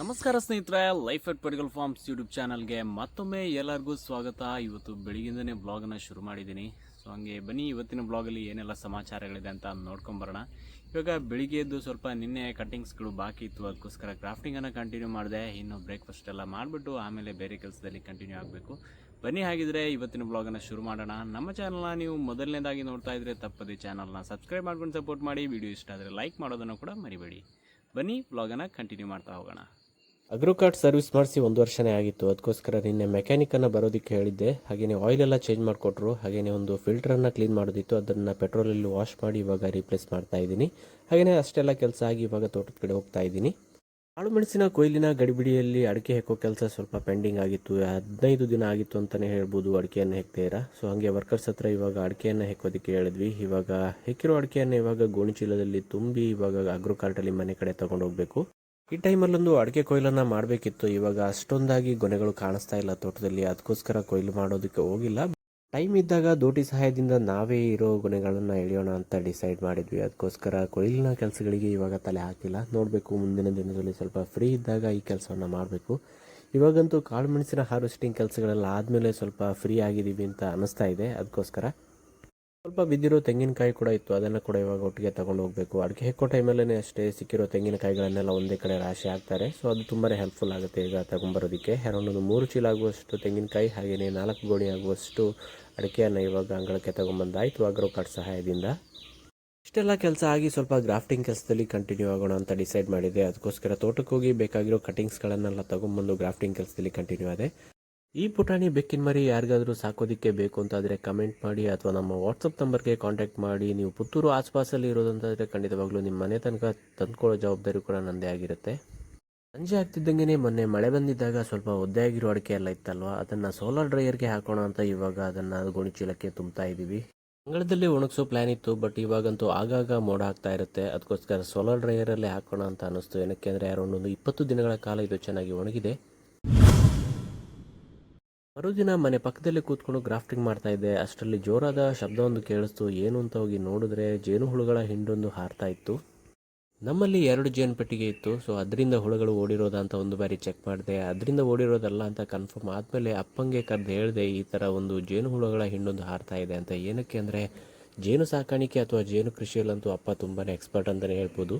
ನಮಸ್ಕಾರ ಸ್ನೇಹಿತರೆ life at pedical farms YouTube ಚಾನಲ್ಗೆ ಮತ್ತೊಮ್ಮೆ ಎಲ್ಲರಿಗೂ ಸ್ವಾಗತ. ಇವತ್ತು ಬೆಳಗಿಂದನೇ ಬ್ಲಾಗನ್ನು ಶುರು ಮಾಡಿದ್ದೀನಿ. ಸೊ ಹಂಗೆ ಬನ್ನಿ, ಇವತ್ತಿನ ಬ್ಲಾಗಲ್ಲಿ ಏನೆಲ್ಲ ಸಮಾಚಾರಗಳಿದೆ ಅಂತ ನೋಡ್ಕೊಂಬರೋಣ. ಇವಾಗ ಬೆಳಿಗ್ಗೆ ಎದ್ದು ಸ್ವಲ್ಪ ನಿನ್ನೆ ಕಟಿಂಗ್ಸ್ಗಳು ಬಾಕಿ ಇತ್ತು. ಅದಕ್ಕೋಸ್ಕರ ಕ್ರಾಫ್ಟಿಂಗನ್ನು ಕಂಟಿನ್ಯೂ ಮಾಡಿದೆ. ಇನ್ನು ಬ್ರೇಕ್ಫಾಸ್ಟ್ ಎಲ್ಲ ಮಾಡಿಬಿಟ್ಟು ಆಮೇಲೆ ಬೇರೆ ಕೆಲಸದಲ್ಲಿ ಕಂಟಿನ್ಯೂ ಆಗಬೇಕು. ಬನ್ನಿ, ಹಾಗಿದ್ರೆ ಇವತ್ತಿನ ಬ್ಲಾಗನ್ನು ಶುರು ಮಾಡೋಣ. ನಮ್ಮ ಚಾನಲ್ನ ನೀವು ಮೊದಲನೇದಾಗಿ ನೋಡ್ತಾ ಇದ್ರೆ ತಪ್ಪದೆ ಚಾನಲ್ನ ಸಬ್ಸ್ಕ್ರೈಬ್ ಮಾಡ್ಕೊಂಡು ಸಪೋರ್ಟ್ ಮಾಡಿ. ವಿಡಿಯೋ ಇಷ್ಟ ಆದರೆ ಲೈಕ್ ಮಾಡೋದನ್ನು ಕೂಡ ಮರಿಬೇಡಿ. ಬನ್ನಿ ಬ್ಲಾಗನ್ನು ಕಂಟಿನ್ಯೂ ಮಾಡ್ತಾ ಹೋಗೋಣ. ಅಗ್ರೋ ಕಾರ್ಡ್ ಸರ್ವಿಸ್ ಮಾಡಿಸಿ ಒಂದು ವರ್ಷನೇ ಆಗಿತ್ತು. ಅದಕ್ಕೋಸ್ಕರ ನಿನ್ನೆ ಮೆಕ್ಯಾನಿಕನ್ನು ಬರೋದಕ್ಕೆ ಹೇಳಿದ್ದೆ. ಹಾಗೆಯೇ ಆಯಿಲ್ ಎಲ್ಲ ಚೇಂಜ್ ಮಾಡಿಕೊಟ್ರು. ಹಾಗೆಯೇ ಒಂದು ಫಿಲ್ಟರನ್ನು ಕ್ಲೀನ್ ಮಾಡೋದಿತ್ತು. ಅದನ್ನು ಪೆಟ್ರೋಲಲ್ಲಿ ವಾಶ್ ಮಾಡಿ ಇವಾಗ ರೀಪ್ಲೇಸ್ ಮಾಡ್ತಾ ಇದ್ದೀನಿ. ಹಾಗೆಯೇ ಅಷ್ಟೆಲ್ಲ ಕೆಲಸ ಆಗಿ ಇವಾಗ ತೋಟದ ಕಡೆ ಹೋಗ್ತಾ ಇದ್ದೀನಿ. ಕಾಳು ಮೆಣಸಿನ ಕೊಯ್ಲಿನ ಗಡಿಬಿಡಿಯಲ್ಲಿ ಅಡಿಕೆ ಹೆಕ್ಕೋ ಕೆಲಸ ಸ್ವಲ್ಪ ಪೆಂಡಿಂಗ್ ಆಗಿತ್ತು. ಹದಿನೈದು ದಿನ ಆಗಿತ್ತು ಅಂತಲೇ ಹೇಳ್ಬೋದು ಅಡಿಕೆಯನ್ನು ಹೆಕ್ತೇರ. ಸೊ ಹಾಗೆ ವರ್ಕರ್ಸ್ ಹತ್ರ ಇವಾಗ ಅಡಿಕೆಯನ್ನು ಹೆಕ್ಕೋದಕ್ಕೆ ಹೇಳಿದ್ವಿ. ಇವಾಗ ಹೆಕ್ಕಿರೋ ಅಡಿಕೆಯನ್ನು ಇವಾಗ ಗೋಣಿಚೀಲದಲ್ಲಿ ತುಂಬಿ ಇವಾಗ ಅಗ್ರೋ ಕಾರ್ಟಲ್ಲಿ ಮನೆ ಕಡೆ ತಗೊಂಡು ಹೋಗಬೇಕು. ಈ ಟೈಮಲ್ಲೊಂದು ಅಡಿಕೆ ಕೊಯ್ಲನ್ನು ಮಾಡಬೇಕಿತ್ತು. ಇವಾಗ ಅಷ್ಟೊಂದಾಗಿ ಗೊನೆಗಳು ಕಾಣಿಸ್ತಾ ಇಲ್ಲ. ತೋಟದಲ್ಲಿ ಅದಕ್ಕೋಸ್ಕರ ಕೊಯ್ಲು ಮಾಡೋದಕ್ಕೆ ಹೋಗಿಲ್ಲ. ಟೈಮ್ ಇದ್ದಾಗ ದೋಟಿ ಸಹಾಯದಿಂದ ನಾವೇ ಇರೋ ಗೊನೆಗಳನ್ನು ಎಳೆಯೋಣ ಅಂತ ಡಿಸೈಡ್ ಮಾಡಿದ್ವಿ. ಅದಕ್ಕೋಸ್ಕರ ಕೊಯ್ಲಿನ ಕೆಲಸಗಳಿಗೆ ಇವಾಗ ತಲೆ ಹಾಕಿಲ್ಲ. ನೋಡಬೇಕು, ಮುಂದಿನ ದಿನದಲ್ಲಿ ಸ್ವಲ್ಪ ಫ್ರೀ ಇದ್ದಾಗ ಈ ಕೆಲಸವನ್ನು ಮಾಡಬೇಕು. ಇವಾಗಂತೂ ಕಾಳು ಮೆಣಸಿನ ಹಾರ್ವೆಸ್ಟಿಂಗ್ ಕೆಲಸಗಳೆಲ್ಲ ಆದಮೇಲೆ ಸ್ವಲ್ಪ ಫ್ರೀ ಆಗಿದ್ದೀವಿ ಅಂತ ಅನ್ನಿಸ್ತಾ ಇದೆ. ಅದಕ್ಕೋಸ್ಕರ ಸ್ವಲ್ಪ ಬಿದ್ದಿರೋ ತೆಂಗಿನಕಾಯಿ ಕೂಡ ಇತ್ತು. ಅದನ್ನು ಕೂಡ ಇವಾಗ ಒಟ್ಟಿಗೆ ತಗೊಂಡು ಹೋಗಬೇಕು. ಅಡಿಕೆ ಹೆಕ್ಕೋ ಟೈಮಲ್ಲೇ ಅಷ್ಟೇ ಸಿಕ್ಕಿರೋ ತೆಂಗಿನಕಾಯಿಗಳನ್ನೆಲ್ಲ ಒಂದೇ ಕಡೆ ರಾಶಿ ಹಾಕ್ತಾರೆ. ಸೊ ಅದು ತುಂಬಾ ಹೆಲ್ಪ್ಫುಲ್ ಆಗುತ್ತೆ ಈಗ ತಗೊಂಬರೋದಕ್ಕೆ. ಒಂದು ಮೂರು ಚೀಲ ಆಗುವಷ್ಟು ತೆಂಗಿನಕಾಯಿ ಹಾಗೆಯೇ ನಾಲ್ಕು ಗೋಣಿ ಆಗುವಷ್ಟು ಅಡಿಕೆಯನ್ನು ಇವಾಗ ಅಂಗಳಕ್ಕೆ ತಗೊಂಬಂದಾಯಿತು ಅಗ್ರೋ ಕಾರ್ಡ್ ಸಹಾಯದಿಂದ. ಇಷ್ಟೆಲ್ಲ ಕೆಲಸ ಆಗಿ ಸ್ವಲ್ಪ ಗ್ರಾಫ್ಟಿಂಗ್ ಕೆಲಸದಲ್ಲಿ ಕಂಟಿನ್ಯೂ ಆಗೋಣ ಅಂತ ಡಿಸೈಡ್ ಮಾಡಿದೆ. ಅದಕ್ಕೋಸ್ಕರ ತೋಟಕ್ಕೆ ಹೋಗಿ ಬೇಕಾಗಿರೋ ಕಟಿಂಗ್ಸ್ಗಳನ್ನೆಲ್ಲ ತಗೊಂಬಂದು ಗ್ರಾಫ್ಟಿಂಗ್ ಕೆಲಸದಲ್ಲಿ ಕಂಟಿನ್ಯೂ ಆದೆ. ಈ ಪುಟಾಣಿ ಬೆಕ್ಕಿನ ಮರಿ ಯಾರಿಗಾದರೂ ಸಾಕೋದಿಕ್ಕೆ ಬೇಕು ಅಂತಾದರೆ ಕಮೆಂಟ್ ಮಾಡಿ ಅಥವಾ ನಮ್ಮ ವಾಟ್ಸಪ್ ನಂಬರ್ಗೆ ಕಾಂಟ್ಯಾಕ್ಟ್ ಮಾಡಿ. ನೀವು ಪುತ್ತೂರು ಆಸ್ಪಾಸಲ್ಲಿ ಇರೋದಂತಾದರೆ ಖಂಡಿತವಾಗ್ಲೂ ನಿಮ್ಮ ಮನೆ ತನಕ ತಂದ್ಕೊಳ್ಳೋ ಜವಾಬ್ದಾರಿ ಕೂಡ ನನ್ನದೇ ಆಗಿರುತ್ತೆ. ಸಂಜೆ ಆಗ್ತಿದ್ದಂಗೆ ಮೊನ್ನೆ ಮಳೆ ಬಂದಿದ್ದಾಗ ಸ್ವಲ್ಪ ಒದ್ದೆಯಾಗಿರೋ ಅಡಿಕೆ ಎಲ್ಲ ಇತ್ತಲ್ವ? ಅದನ್ನು ಸೋಲಾರ್ ಡ್ರೈಯರ್ಗೆ ಹಾಕೋಣ ಅಂತ ಇವಾಗ ಅದನ್ನು ಗೋಣಿಚೀಲಕ್ಕೆ ತುಂಬ್ತಾ ಇದ್ದೀವಿ. ಅಂಗಳದಲ್ಲಿ ಒಣಗಿಸೋ ಪ್ಲ್ಯಾನ್ ಇತ್ತು ಬಟ್ ಇವಾಗಂತೂ ಆಗಾಗ ಮೋಡ ಆಗ್ತಾ ಇರುತ್ತೆ. ಅದಕ್ಕೋಸ್ಕರ ಸೋಲಾರ್ ಡ್ರೈಯರಲ್ಲೇ ಹಾಕೋಣ ಅಂತ ಅನ್ನಿಸ್ತು. ಏನಕ್ಕೆ ಅಂದರೆ ಅರೌಂಡ್ ಒಂದು ಇಪ್ಪತ್ತು ದಿನಗಳ ಕಾಲ ಇದು ಚೆನ್ನಾಗಿ ಒಣಗಿದೆ. ಮರುದಿನ ಮನೆ ಪಕ್ಕದಲ್ಲಿ ಕೂತ್ಕೊಂಡು ಗ್ರಾಫ್ಟಿಂಗ್ ಮಾಡ್ತಾ ಇದ್ದೆ. ಅಷ್ಟರಲ್ಲಿ ಜೋರಾದ ಶಬ್ದವೊಂದು ಕೇಳಿಸ್ತು. ಏನು ಅಂತ ಹೋಗಿ ನೋಡಿದ್ರೆ ಜೇನುಹುಳುಗಳ ಹಿಂಡೊಂದು ಹಾರ್ತಾ ಇತ್ತು. ನಮ್ಮಲ್ಲಿ ಎರಡು ಜೇನು ಪೆಟ್ಟಿಗೆ ಇತ್ತು. ಸೊ ಅದರಿಂದ ಹುಳುಗಳು ಓಡಿರೋದ ಅಂತ ಒಂದು ಬಾರಿ ಚೆಕ್ ಮಾಡಿದೆ. ಅದರಿಂದ ಓಡಿರೋದಲ್ಲ ಅಂತ ಕನ್ಫರ್ಮ್ ಆದಮೇಲೆ ಅಪ್ಪಂಗೆ ಕರೆದು ಹೇಳಿದೆ, ಈ ಥರ ಒಂದು ಜೇನು ಹುಳುಗಳ ಹಿಂಡೊಂದು ಹಾರ್ತಾ ಇದೆ ಅಂತ. ಏನಕ್ಕೆ ಅಂದರೆ ಜೇನು ಸಾಕಾಣಿಕೆ ಅಥವಾ ಜೇನು ಕೃಷಿಯಲ್ಲಂತೂ ಅಪ್ಪ ತುಂಬಾ ಎಕ್ಸ್ಪರ್ಟ್ ಅಂತಲೇ ಹೇಳ್ಬೋದು.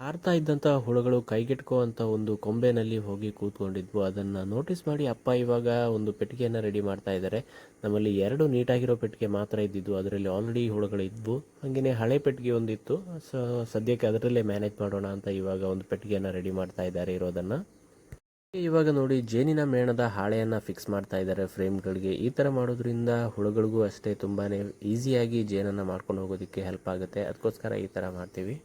ಹಾರ್ತಾ ಇದ್ದಂಥ ಹುಳುಗಳು ಕೈಗೆಟ್ಕೋ ಅಂತ ಒಂದು ಕೊಂಬೆನಲ್ಲಿ ಹೋಗಿ ಕೂತ್ಕೊಂಡಿದ್ವು. ಅದನ್ನು ನೋಟಿಸ್ ಮಾಡಿ ಅಪ್ಪ ಇವಾಗ ಒಂದು ಪೆಟ್ಟಿಗೆಯನ್ನು ರೆಡಿ ಮಾಡ್ತಾ ಇದ್ದಾರೆ. ನಮ್ಮಲ್ಲಿ ಎರಡು ನೀಟಾಗಿರೋ ಪೆಟ್ಟಿಗೆ ಮಾತ್ರ ಇದ್ದಿದ್ದು. ಅದರಲ್ಲಿ ಆಲ್ರೆಡಿ ಹುಳುಗಳು ಇದ್ವು. ಹಾಗೆಯೇ ಹಳೆ ಪೆಟ್ಟಿಗೆ ಒಂದಿತ್ತು. ಸೊ, ಸದ್ಯಕ್ಕೆ ಅದರಲ್ಲೇ ಮ್ಯಾನೇಜ್ ಮಾಡೋಣ ಅಂತ ಇವಾಗ ಒಂದು ಪೆಟ್ಟಿಗೆಯನ್ನು ರೆಡಿ ಮಾಡ್ತಾ ಇದ್ದಾರೆ ಇರೋದನ್ನು. ಇವಾಗ ನೋಡಿ, ಜೇನಿನ ಮೇಣದ ಹಾಳೆಯನ್ನು ಫಿಕ್ಸ್ ಮಾಡ್ತಾ ಇದ್ದಾರೆ ಫ್ರೇಮ್ಗಳಿಗೆ ಈ ಥರ ಮಾಡೋದ್ರಿಂದ ಹುಳುಗಳಿಗೂ ಅಷ್ಟೇ ತುಂಬಾ ಈಸಿಯಾಗಿ ಜೇನನ್ನು ಮಾಡ್ಕೊಂಡು ಹೋಗೋದಕ್ಕೆ ಹೆಲ್ಪ್ ಆಗುತ್ತೆ. ಅದಕ್ಕೋಸ್ಕರ ಈ ಥರ ಮಾಡ್ತೀವಿ.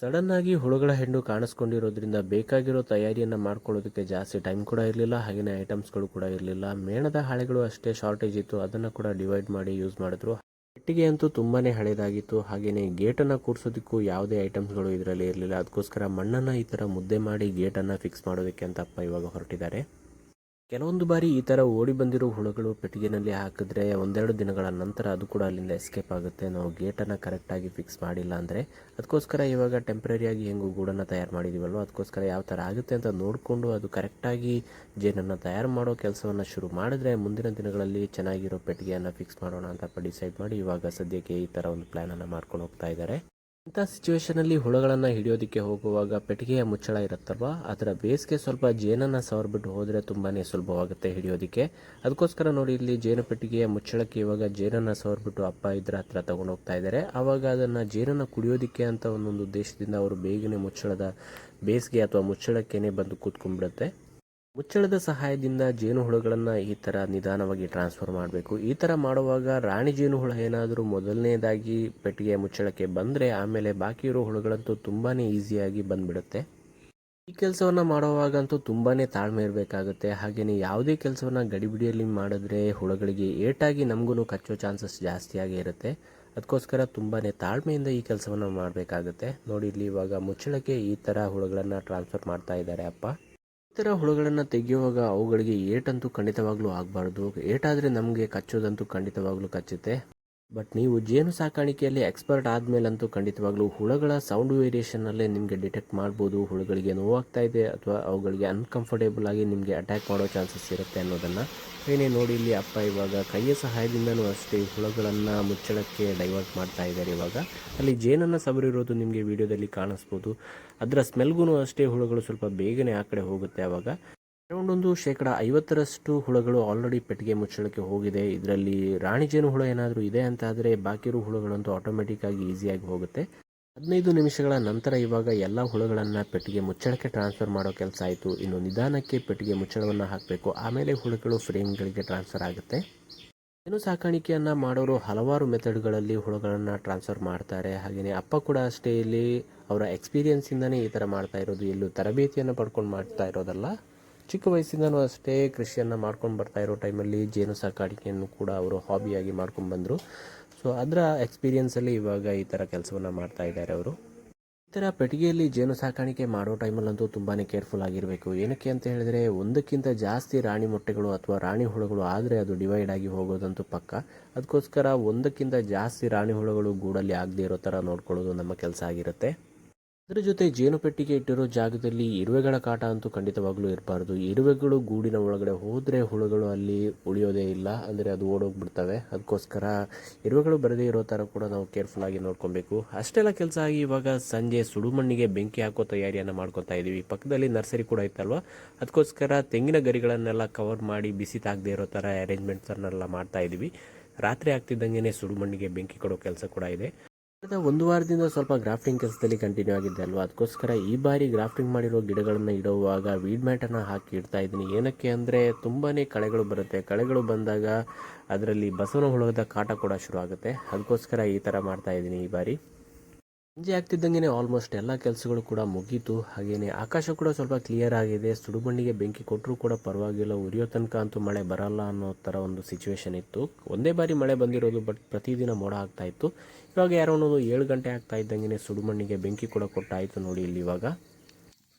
ಸಡನ್ ಆಗಿ ಹುಳುಗಳ ಹೆಣ್ಣು ಕಾಣಿಸ್ಕೊಂಡಿರೋದ್ರಿಂದ ಬೇಕಾಗಿರೋ ತಯಾರಿಯನ್ನು ಮಾಡ್ಕೊಳ್ಳೋದಕ್ಕೆ ಜಾಸ್ತಿ ಟೈಮ್ ಕೂಡ ಇರಲಿಲ್ಲ ಹಾಗೆಯೇ ಐಟಮ್ಸ್ಗಳು ಕೂಡ ಇರಲಿಲ್ಲ. ಮೇಣದ ಹಾಳೆಗಳು ಅಷ್ಟೇ ಶಾರ್ಟೇಜ್ ಇತ್ತು, ಅದನ್ನು ಕೂಡ ಡಿವೈಡ್ ಮಾಡಿ ಯೂಸ್ ಮಾಡಿದ್ರು. ಪೆಟ್ಟಿಗೆ ಅಂತೂ ತುಂಬಾ ಹಳೇದಾಗಿತ್ತು ಹಾಗೆಯೇ ಗೇಟನ್ನು ಕೂರಿಸೋದಕ್ಕೂ ಯಾವುದೇ ಐಟಮ್ಸ್ಗಳು ಇದರಲ್ಲಿ ಇರಲಿಲ್ಲ. ಅದಕ್ಕೋಸ್ಕರ ಮಣ್ಣನ್ನು ಈ ಥರ ಮುದ್ದೆ ಮಾಡಿ ಗೇಟನ್ನು ಫಿಕ್ಸ್ ಮಾಡೋದಕ್ಕೆ ಅಂತ ಅಪ್ಪ ಇವಾಗ ಹೊರಟಿದ್ದಾರೆ. ಕೆಲವೊಂದು ಬಾರಿ ಈ ಥರ ಓಡಿ ಬಂದಿರೋ ಹುಳುಗಳು ಪೆಟ್ಟಿಗೆನಲ್ಲಿ ಹಾಕಿದ್ರೆ ಒಂದೆರಡು ದಿನಗಳ ನಂತರ ಅದು ಕೂಡ ಅಲ್ಲಿಂದ ಎಸ್ಕೇಪ್ ಆಗುತ್ತೆ. ನಾವು ಗೇಟನ್ನು ಕರೆಕ್ಟಾಗಿ ಫಿಕ್ಸ್ ಮಾಡಿಲ್ಲ ಅಂದರೆ ಅದಕ್ಕೋಸ್ಕರ ಇವಾಗ ಟೆಂಪ್ರರಿಯಾಗಿ ಹೆಂಗು ಗೂಡನ್ನು ತಯಾರು ಮಾಡಿದ್ದೀವಲ್ವ ಅದಕ್ಕೋಸ್ಕರ ಯಾವ ಥರ ಆಗುತ್ತೆ ಅಂತ ನೋಡಿಕೊಂಡು ಅದು ಕರೆಕ್ಟಾಗಿ ಜೇನನ್ನು ತಯಾರು ಮಾಡೋ ಕೆಲಸವನ್ನು ಶುರು ಮಾಡಿದ್ರೆ ಮುಂದಿನ ದಿನಗಳಲ್ಲಿ ಚೆನ್ನಾಗಿರೋ ಪೆಟ್ಟಿಗೆಯನ್ನು ಫಿಕ್ಸ್ ಮಾಡೋಣ ಅಂತ ಡಿಸೈಡ್ ಮಾಡಿ ಇವಾಗ ಸದ್ಯಕ್ಕೆ ಈ ಥರ ಒಂದು ಪ್ಲ್ಯಾನನ್ನು ಮಾಡ್ಕೊಂಡು ಹೋಗ್ತಾ ಇದ್ದಾರೆ. ಇಂಥ ಸಿಚುವೇಶನಲ್ಲಿ ಹುಳುಗಳನ್ನು ಹಿಡಿಯೋದಕ್ಕೆ ಹೋಗುವಾಗ ಪೆಟ್ಟಿಗೆಯ ಮುಚ್ಚಳ ಇರುತ್ತಲ್ವ? ಅದರ ಬೇಸ್ಗೆ ಸ್ವಲ್ಪ ಜೇನನ್ನು ಸವರ್ಬಿಟ್ಟು ಹೋದರೆ ತುಂಬಾ ಸುಲಭವಾಗುತ್ತೆ ಹಿಡಿಯೋದಕ್ಕೆ. ಅದಕ್ಕೋಸ್ಕರ ನೋಡಿ, ಇಲ್ಲಿ ಜೇನು ಪೆಟ್ಟಿಗೆಯ ಮುಚ್ಚಳಕ್ಕೆ ಇವಾಗ ಜೇನನ್ನು ಸವರ್ಬಿಟ್ಟು ಅಪ್ಪ ಇದ್ರ ಹತ್ರ ತಗೊಂಡು ಹೋಗ್ತಾ ಇದ್ದಾರೆ ಆವಾಗ ಅದನ್ನು ಜೇನನ್ನು ಕುಡಿಯೋದಕ್ಕೆ ಅಂತ ಒಂದೊಂದು ಉದ್ದೇಶದಿಂದ ಅವರು ಬೇಗನೆ ಮುಚ್ಚಳದ ಬೇಸಿಗೆ ಅಥವಾ ಮುಚ್ಚಳಕ್ಕೇನೆ ಬಂದು ಕೂತ್ಕೊಂಡ್ಬಿಡುತ್ತೆ. ಮುಚ್ಚಳದ ಸಹಾಯದಿಂದ ಜೇನುಹುಳುಗಳನ್ನು ಈ ಥರ ನಿಧಾನವಾಗಿ ಟ್ರಾನ್ಸ್ಫರ್ ಮಾಡಬೇಕು. ಈ ಥರ ಮಾಡುವಾಗ ರಾಣಿ ಜೇನುಹುಳ ಏನಾದರೂ ಮೊದಲನೇದಾಗಿ ಪೆಟ್ಟಿಗೆ ಮುಚ್ಚಳಕ್ಕೆ ಬಂದರೆ ಆಮೇಲೆ ಬಾಕಿ ಇರೋ ಹುಳುಗಳಂತೂ ತುಂಬಾ ಈಸಿಯಾಗಿ ಬಂದ್ಬಿಡುತ್ತೆ. ಈ ಕೆಲಸವನ್ನು ಮಾಡುವಾಗಂತೂ ತುಂಬಾ ತಾಳ್ಮೆ ಇರಬೇಕಾಗುತ್ತೆ. ಹಾಗೆಯೇ ಯಾವುದೇ ಕೆಲಸವನ್ನು ಗಡಿಬಿಡಿಯಲ್ಲಿ ಮಾಡಿದ್ರೆ ಹುಳುಗಳಿಗೆ ಏಟಾಗಿ ನಮಗೂ ಕಚ್ಚೋ ಚಾನ್ಸಸ್ ಜಾಸ್ತಿಯಾಗಿ ಇರುತ್ತೆ. ಅದಕ್ಕೋಸ್ಕರ ತುಂಬಾ ತಾಳ್ಮೆಯಿಂದ ಈ ಕೆಲಸವನ್ನು ಮಾಡಬೇಕಾಗುತ್ತೆ. ನೋಡಿ ಇಲ್ಲಿ ಇವಾಗ ಮುಚ್ಚಳಕ್ಕೆ ಈ ಥರ ಹುಳುಗಳನ್ನು ಟ್ರಾನ್ಸ್ಫರ್ ಮಾಡ್ತಾ ಇದ್ದಾರೆ ಅಪ್ಪ. ಥರ ಹುಳುಗಳನ್ನು ತೆಗೆಯುವಾಗ ಅವುಗಳಿಗೆ ಏಟಂತೂ ಖಂಡಿತವಾಗ್ಲೂ ಆಗಬಾರ್ದು. ಏಟಾದರೆ ನಮಗೆ ಕಚ್ಚೋದಂತೂ ಖಂಡಿತವಾಗ್ಲೂ ಕಚ್ಚುತ್ತೆ. ಬಟ್ ನೀವು ಜೇನು ಸಾಕಾಣಿಕೆಯಲ್ಲಿ ಎಕ್ಸ್ಪರ್ಟ್ ಆದಮೇಲಂತೂ ಖಂಡಿತವಾಗ್ಲೂ ಹುಳಗಳ ಸೌಂಡ್ ವೇರಿಯೇಷನ್ನಲ್ಲೇ ನಿಮಗೆ ಡಿಟೆಕ್ಟ್ ಮಾಡ್ಬೋದು. ಹುಳುಗಳಿಗೆ ನೋವಾಗ್ತಾ ಇದೆ ಅಥವಾ ಅವುಗಳಿಗೆ ಅನ್ಕಂಫರ್ಟೇಬಲ್ ಆಗಿ ನಿಮಗೆ ಅಟ್ಯಾಕ್ ಮಾಡೋ ಚಾನ್ಸಸ್ ಇರುತ್ತೆ ಅನ್ನೋದನ್ನು ಏನೇ ನೋಡಿ ಇಲ್ಲಿ ಅಪ್ಪ ಇವಾಗ ಕೈಯ ಸಹಾಯದಿಂದನೂ ಅಷ್ಟೇ ಹುಳುಗಳನ್ನು ಮುಚ್ಚಳಕ್ಕೆ ಡೈವರ್ಟ್ ಮಾಡ್ತಾ ಇದ್ದಾರೆ ಇವಾಗ. ಅಲ್ಲಿ ಜೇನನ್ನು ಸವರಿರೋದು ನಿಮಗೆ ವಿಡಿಯೋದಲ್ಲಿ ಕಾಣಿಸ್ಬೋದು. ಅದರ ಸ್ಮೆಲ್ಗೂ ಅಷ್ಟೇ ಹುಳುಗಳು ಸ್ವಲ್ಪ ಬೇಗನೆ ಆ ಕಡೆ ಹೋಗುತ್ತೆ ಆವಾಗ ಅರೌಂಡ್ ಒಂದು ಶೇಕಡ ಐವತ್ತರಷ್ಟು ಹುಳುಗಳು ಆಲ್ರೆಡಿ ಪೆಟ್ಟಿಗೆ ಮುಚ್ಚಳಕ್ಕೆ ಹೋಗಿದೆ. ಇದರಲ್ಲಿ ರಾಣಿ ಜೇನು ಹುಳು ಏನಾದರೂ ಇದೆ ಅಂತ ಆದರೆ ಬಾಕಿರೋ ಹುಳುಗಳಂತೂ ಆಟೋಮೆಟಿಕ್ ಆಗಿ ಈಸಿಯಾಗಿ ಹೋಗುತ್ತೆ. ಹದಿನೈದು ನಿಮಿಷಗಳ ನಂತರ ಇವಾಗ ಎಲ್ಲ ಹುಳುಗಳನ್ನು ಪೆಟ್ಟಿಗೆ ಮುಚ್ಚಳಕ್ಕೆ ಟ್ರಾನ್ಸ್ಫರ್ ಮಾಡೋ ಕೆಲಸ ಆಯಿತು. ಇನ್ನು ನಿಧಾನಕ್ಕೆ ಪೆಟ್ಟಿಗೆ ಮುಚ್ಚಳವನ್ನು ಹಾಕಬೇಕು. ಆಮೇಲೆ ಹುಳುಗಳು ಫ್ರೇಮ್ಗಳಿಗೆ ಟ್ರಾನ್ಸ್ಫರ್ ಆಗುತ್ತೆ. ಜೇನು ಸಾಕಾಣಿಕೆಯನ್ನು ಮಾಡೋರು ಹಲವಾರು ಮೆಥಡ್ಗಳಲ್ಲಿ ಹುಳುಗಳನ್ನು ಟ್ರಾನ್ಸ್ಫರ್ ಮಾಡ್ತಾರೆ. ಹಾಗೆಯೇ ಅಪ್ಪ ಕೂಡ ಅಷ್ಟೇ ಇಲ್ಲಿ ಅವರ ಎಕ್ಸ್ಪೀರಿಯನ್ಸಿಂದನೇ ಈ ಥರ ಮಾಡ್ತಾ ಇರೋದು. ಎಲ್ಲೂ ತರಬೇತಿಯನ್ನು ಪಡ್ಕೊಂಡು ಮಾಡ್ತಾ ಇರೋದಲ್ಲ. ಚಿಕ್ಕ ವಯಸ್ಸಿಂದನೂ ಅಷ್ಟೇ ಕೃಷಿಯನ್ನು ಮಾಡ್ಕೊಂಡು ಬರ್ತಾ ಇರೋ ಟೈಮಲ್ಲಿ ಜೇನು ಸಾಕಾಣಿಕೆಯನ್ನು ಕೂಡ ಅವರು ಹಾಬಿಯಾಗಿ ಮಾಡ್ಕೊಂಡು ಬಂದರು. ಸೊ ಅದರ ಎಕ್ಸ್ಪೀರಿಯನ್ಸಲ್ಲಿ ಇವಾಗ ಈ ಥರ ಕೆಲಸವನ್ನು ಮಾಡ್ತಾ ಇದ್ದಾರೆ ಅವರು. ಈ ಥರ ಪೆಟ್ಟಿಗೆಯಲ್ಲಿ ಜೇನು ಸಾಕಾಣಿಕೆ ಮಾಡೋ ಟೈಮಲ್ಲಂತೂ ತುಂಬಾ ಕೇರ್ಫುಲ್ ಆಗಿರಬೇಕು. ಏನಕ್ಕೆ ಅಂತ ಹೇಳಿದ್ರೆ ಒಂದಕ್ಕಿಂತ ಜಾಸ್ತಿ ರಾಣಿ ಮೊಟ್ಟೆಗಳು ಅಥವಾ ರಾಣಿ ಹುಳುಗಳು ಆದರೆ ಅದು ಡಿವೈಡ್ ಆಗಿ ಹೋಗೋದಂತೂ ಪಕ್ಕ. ಅದಕ್ಕೋಸ್ಕರ ಒಂದಕ್ಕಿಂತ ಜಾಸ್ತಿ ರಾಣಿ ಹುಳುಗಳು ಗೂಡಲ್ಲಿ ಆಗದೆ ಇರೋ ಥರ ನೋಡ್ಕೊಳ್ಳೋದು ನಮ್ಮ ಕೆಲಸ ಆಗಿರುತ್ತೆ. ಅದರ ಜೊತೆ ಜೇನು ಪೆಟ್ಟಿಗೆ ಇಟ್ಟಿರೋ ಜಾಗದಲ್ಲಿ ಇರುವೆಗಳ ಕಾಟ ಅಂತೂ ಖಂಡಿತವಾಗ್ಲೂ ಇರಬಾರ್ದು. ಇರುವೆಗಳು ಗೂಡಿನ ಒಳಗಡೆ ಹೋದರೆ ಹುಳುಗಳು ಅಲ್ಲಿ ಉಳಿಯೋದೇ ಇಲ್ಲ. ಅಂದರೆ ಅದು ಓಡೋಗ್ಬಿಡ್ತವೆ. ಅದಕ್ಕೋಸ್ಕರ ಇರುವೆಗಳು ಬರದೇ ಇರೋ ಥರ ಕೂಡ ನಾವು ಕೇರ್ಫುಲ್ ಆಗಿ ನೋಡ್ಕೊಬೇಕು. ಅಷ್ಟೆಲ್ಲ ಕೆಲಸ ಆಗಿ ಇವಾಗ ಸಂಜೆ ಸುಡುಮಣ್ಣಿಗೆ ಬೆಂಕಿ ಹಾಕೋ ತಯಾರಿಯನ್ನು ಮಾಡ್ಕೊತಾ ಇದ್ದೀವಿ ಪಕ್ಕದಲ್ಲಿ ನರ್ಸರಿ ಕೂಡ ಇತ್ತಲ್ವ ಅದಕ್ಕೋಸ್ಕರ ತೆಂಗಿನ ಗರಿಗಳನ್ನೆಲ್ಲ ಕವರ್ ಮಾಡಿ ಬಿಸಿ ತಾಗದೇ ಇರೋ ಥರ ಅರೇಂಜ್ಮೆಂಟ್ಸನ್ನೆಲ್ಲ ಮಾಡ್ತಾ ಇದ್ದೀವಿ ರಾತ್ರಿ ಆಗ್ತಿದ್ದಂಗೆ ಸುಡುಮಣ್ಣಿಗೆ ಬೆಂಕಿ ಕೊಡೋ ಕೆಲಸ ಕೂಡ ಇದೆ. ಕಳೆದ ಒಂದು ವಾರದಿಂದ ಸ್ವಲ್ಪ ಗ್ರಾಫ್ಟಿಂಗ್ ಕೆಲಸದಲ್ಲಿ ಕಂಟಿನ್ಯೂ ಆಗಿದ್ದೆ ಅಲ್ವಾ? ಅದಕ್ಕೋಸ್ಕರ ಈ ಬಾರಿ ಗ್ರಾಫ್ಟಿಂಗ್ ಮಾಡಿರೋ ಗಿಡಗಳನ್ನು ಇಡುವಾಗ ವೀಡ್ ಮ್ಯಾಟನ್ನು ಹಾಕಿ ಇಡ್ತಾ ಇದ್ದೀನಿ. ಏನಕ್ಕೆ ಅಂದರೆ ತುಂಬಾ ಕಳೆಗಳು ಬರುತ್ತೆ. ಕಳೆಗಳು ಬಂದಾಗ ಅದರಲ್ಲಿ ಬಸವನ ಹುಳದ ಕಾಟ ಕೂಡ ಶುರು ಆಗುತ್ತೆ ಅದಕ್ಕೋಸ್ಕರ ಈ ಥರ ಮಾಡ್ತಾ ಇದ್ದೀನಿ ಈ ಬಾರಿ. ಸಂಜೆ ಆಗ್ತಿದ್ದಂಗೆ ಆಲ್ಮೋಸ್ಟ್ ಎಲ್ಲ ಕೆಲಸಗಳು ಕೂಡ ಮುಗೀತು. ಹಾಗೆಯೇ ಆಕಾಶ ಕೂಡ ಸ್ವಲ್ಪ ಕ್ಲಿಯರ್ ಆಗಿದೆ. ಸುಡುಬಂಡಿಗೆ ಬೆಂಕಿ ಕೊಟ್ಟರೂ ಕೂಡ ಪರವಾಗಿಲ್ಲ. ಉರಿಯೋ ತನಕ ಅಂತೂ ಮಳೆ ಬರಲ್ಲ ಅನ್ನೋ ಥರ ಒಂದು ಸಿಚುವೇಶನ್ ಇತ್ತು. ಒಂದೇ ಬಾರಿ ಮಳೆ ಬಂದಿರೋದು ಬಟ್ ಪ್ರತಿದಿನ ಮೋಡ ಆಗ್ತಾ ಇತ್ತು. ಇವಾಗ ಯಾರೋ ಒಂದು ಏಳು ಗಂಟೆ ಆಗ್ತಾ ಇದ್ದಂಗೆ ಸುಡುಮಣ್ಣಿಗೆ ಬೆಂಕಿ ಕೂಡ ಕೊಟ್ಟಾಯಿತು ನೋಡಿ ಇಲ್ಲಿ ಇವಾಗ.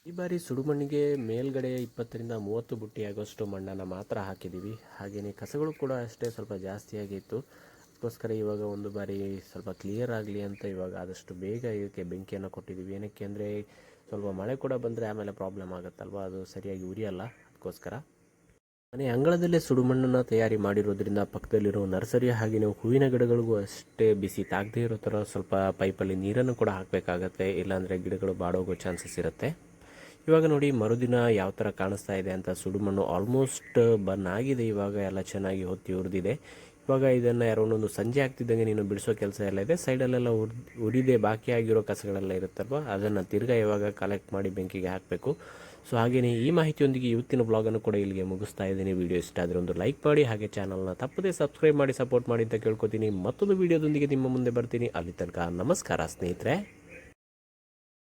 ಈ ಬಾರಿ ಸುಡುಮಣ್ಣಿಗೆ ಮೇಲ್ಗಡೆ ಇಪ್ಪತ್ತರಿಂದ ಮೂವತ್ತು ಬುಟ್ಟಿ ಆಗೋಷ್ಟು ಮಣ್ಣನ್ನು ಮಾತ್ರ ಹಾಕಿದ್ದೀವಿ ಹಾಗೆಯೇ ಕಸಗಳು ಕೂಡ ಅಷ್ಟೇ ಸ್ವಲ್ಪ ಜಾಸ್ತಿಯಾಗಿತ್ತು. ಅದಕ್ಕೋಸ್ಕರ ಇವಾಗ ಒಂದು ಬಾರಿ ಸ್ವಲ್ಪ ಕ್ಲಿಯರ್ ಆಗಲಿ ಅಂತ ಇವಾಗ ಆದಷ್ಟು ಬೇಗ ಇದಕ್ಕೆ ಬೆಂಕಿಯನ್ನು ಕೊಟ್ಟಿದ್ದೀವಿ ಏನಕ್ಕೆ ಅಂದರೆ ಸ್ವಲ್ಪ ಮಳೆ ಕೂಡ ಬಂದರೆ ಆಮೇಲೆ ಪ್ರಾಬ್ಲಮ್ ಆಗುತ್ತಲ್ವ? ಅದು ಸರಿಯಾಗಿ ಉರಿಯಲ್ಲ. ಅದಕ್ಕೋಸ್ಕರ ಮನೆ ಅಂಗಳದಲ್ಲೇ ಸುಡುಮಣ್ಣನ್ನು ತಯಾರಿ ಮಾಡಿರೋದ್ರಿಂದ ಪಕ್ಕದಲ್ಲಿರೋ ನರ್ಸರಿ ಹಾಗೆ ನೀವು ಹೂವಿನ ಗಿಡಗಳಿಗೂ ಅಷ್ಟೇ ಬಿಸಿ. ತಾಗದೇ ಇರೋ ಥರ ಸ್ವಲ್ಪ ಪೈಪಲ್ಲಿ ನೀರನ್ನು ಕೂಡ ಹಾಕಬೇಕಾಗತ್ತೆ. ಇಲ್ಲಾಂದರೆ ಗಿಡಗಳು ಬಾಡೋಗೋ ಚಾನ್ಸಸ್ ಇರುತ್ತೆ. ಇವಾಗ ನೋಡಿ, ಮರುದಿನ ಯಾವ ಥರ ಕಾಣಿಸ್ತಾ ಇದೆ ಅಂತ ಸುಡುಮಣ್ಣು ಆಲ್ಮೋಸ್ಟ್ ಬರ್ನ್ ಆಗಿದೆ. ಇವಾಗ ಎಲ್ಲ ಚೆನ್ನಾಗಿ ಹೊತ್ತಿ ಉರಿದಿದೆ. ಇವಾಗ ಇದನ್ನು ಯಾರೋ ಒಂದೊಂದು ಸಂಜೆ ಆಗ್ತಿದ್ದಂಗೆ ನೀನು ಬಿಡಿಸೋ ಕೆಲಸ ಎಲ್ಲ ಇದೆ. ಸೈಡಲ್ಲೆಲ್ಲ ಉರ್ ಉರಿದೇ ಬಾಕಿ ಆಗಿರೋ ಕಸಗಳೆಲ್ಲ ಇರುತ್ತಲ್ವ? ಅದನ್ನು ತಿರ್ಗಾ ಇವಾಗ ಕಲೆಕ್ಟ್ ಮಾಡಿ ಬೆಂಕಿಗೆ ಹಾಕಬೇಕು. ಸೊ ಹಾಗೆಯೇ ಈ ಮಾಹಿತಿಯೊಂದಿಗೆ ಇವತ್ತಿನ ಬ್ಲಾಗನ್ನು ಕೂಡ ಇಲ್ಲಿಗೆ ಮುಗಿಸ್ತಾ ಇದ್ದೀನಿ. ವಿಡಿಯೋ ಇಷ್ಟ ಆದರೆ ಒಂದು ಲೈಕ್ ಮಾಡಿ, ಹಾಗೆ ಚಾನಲ್ನ ತಪ್ಪದೇ ಸಬ್ಸ್ಕ್ರೈಬ್ ಮಾಡಿ ಸಪೋರ್ಟ್ ಮಾಡಿ ಅಂತ ಕೇಳ್ಕೊತೀನಿ. ಮತ್ತೊಂದು ವಿಡಿಯೋದೊಂದಿಗೆ ನಿಮ್ಮ ಮುಂದೆ ಬರ್ತೀನಿ. ಅಲ್ಲಿ ತನಕ ನಮಸ್ಕಾರ ಸ್ನೇಹಿತರೆ.